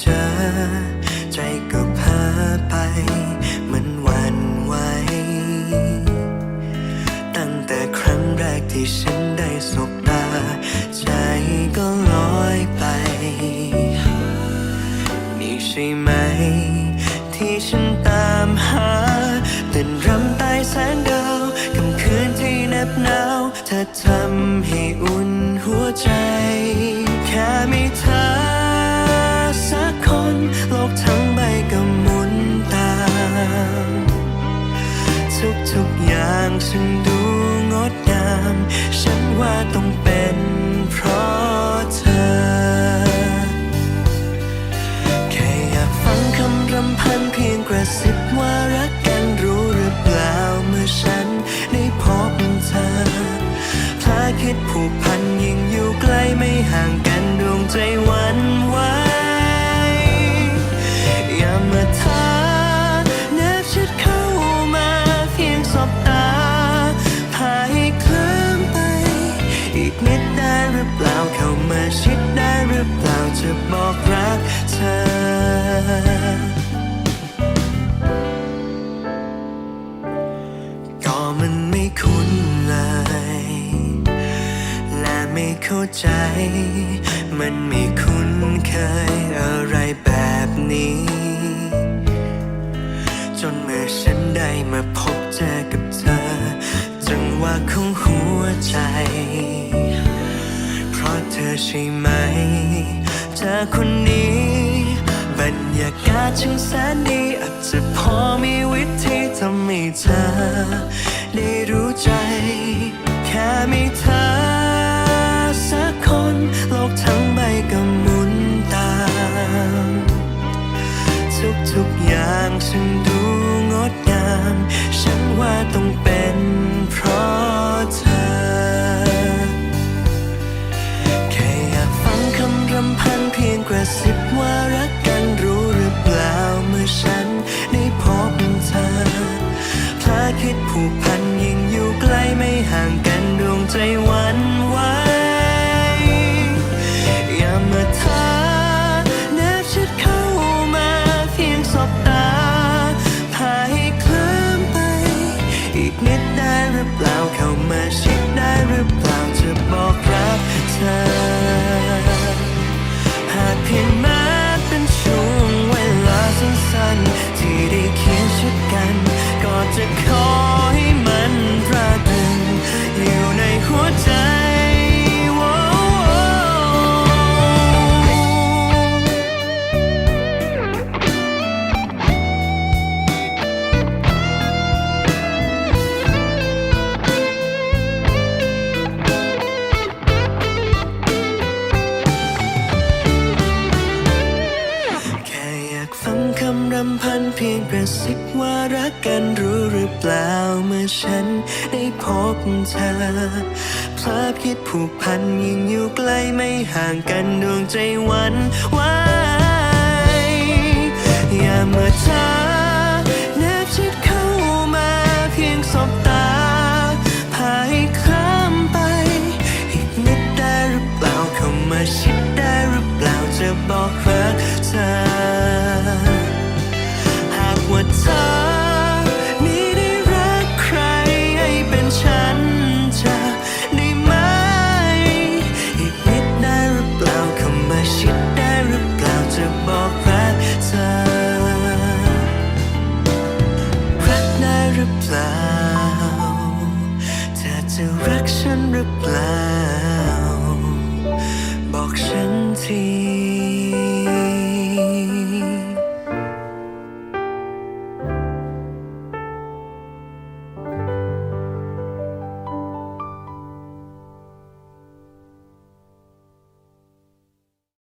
เใจก็พ้ไป มันวันไวตั้งแต่ครั้งแรกที่ฉันได้สบตา ใจก็ลอยไป นี่ใช่ไหม ที่ฉันตามหาเต้นรำใต้แสงดาวค่ำคืนที่เนบหนาวเธอทำให้อุ่นหัวใจ อย่างฉันดูงดงาม ฉันว่าต้องเป็นเพราะเธอ แค่อยากฟังคำรำพันเพียงกระซิบว่ารักกันรู้หรือเปล่าเมื่อฉันได้พบเธอพลาคิดผูกพันยิ่งอยู่ใกล้ไม่ห่าง นิดได้หรือเปล่าเข้ามาชิดได้หรือเปล่าจะบอกรักเธอมันไม่คุ้นเลย และไม่เข้าใจ มันไม่คุ้นเคยอะไรแบบนี้ จนเมื่อฉันได้มาพบ กาศช่างแสนดีอาจจะพอมีวิธีทำให้เธอ ได้รู้ใจ แค่มีเธอสักคน โลกทั้งใบก็หมุนตาม ทุกๆอย่างฉัน ใจวันากฟังคำรำพันเพียงกระซิบว่ารักกันรู้หรือเปล่าเมื่อฉันได้พบเธอภาพคิดผูกพันยิ่งอยู่ใกล้ไม่ห่างกันดวงใจวันวายอย่าเมื่อเธอแนบชิดเข้ามาเพียงสบตาพาให้ข้าไป อีกนิดได้หรือเปล่าเข้ามชิดได้หรือเปล่าจะบอกเธอ ว่าเธอนี้ได้รักใครให้เป็นฉันจะได้ไหม อีกนิดได้หรือเปล่าเข้มาชิดได้หรือเปล่าจะบอกรักเธอ รักได้หรือเปล่าเธอจะรักฉันหรือเปล่า บอกฉันที